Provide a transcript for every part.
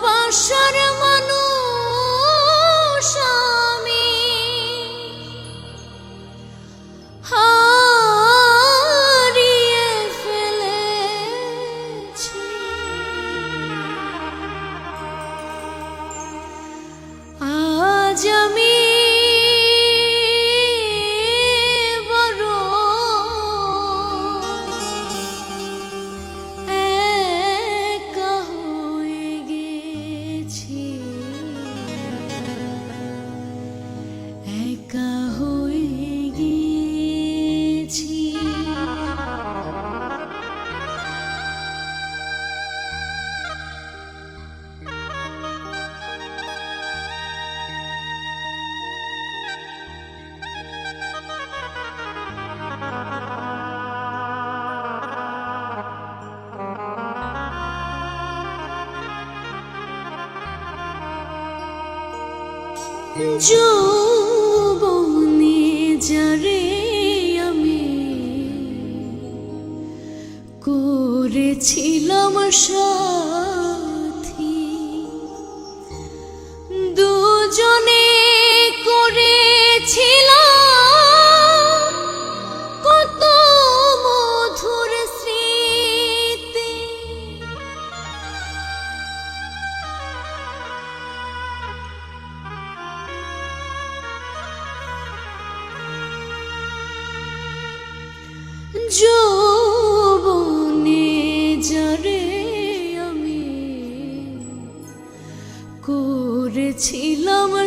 放手。যৌবনে যারে আমি করেছিলাম সাথী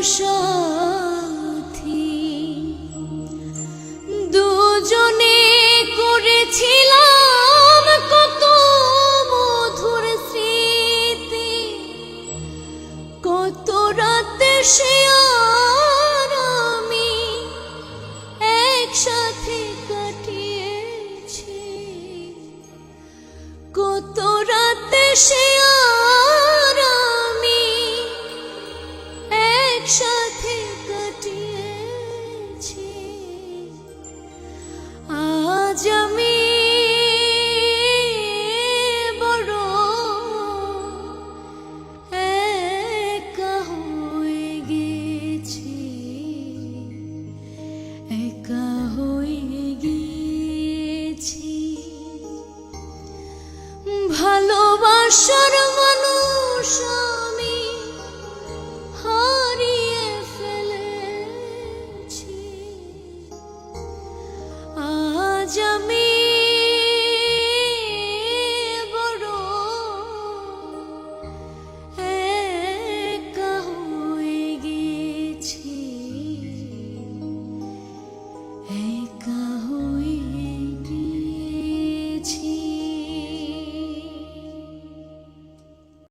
সাথী। দুজনে করেছিলাম কত মধুর স্মৃতি। কত সে আমি কত রাতে সে একসাথে কাটিয়েছি। আজ আমি বড় একা একা হয়ে ভালোবাসার মানুষ जमी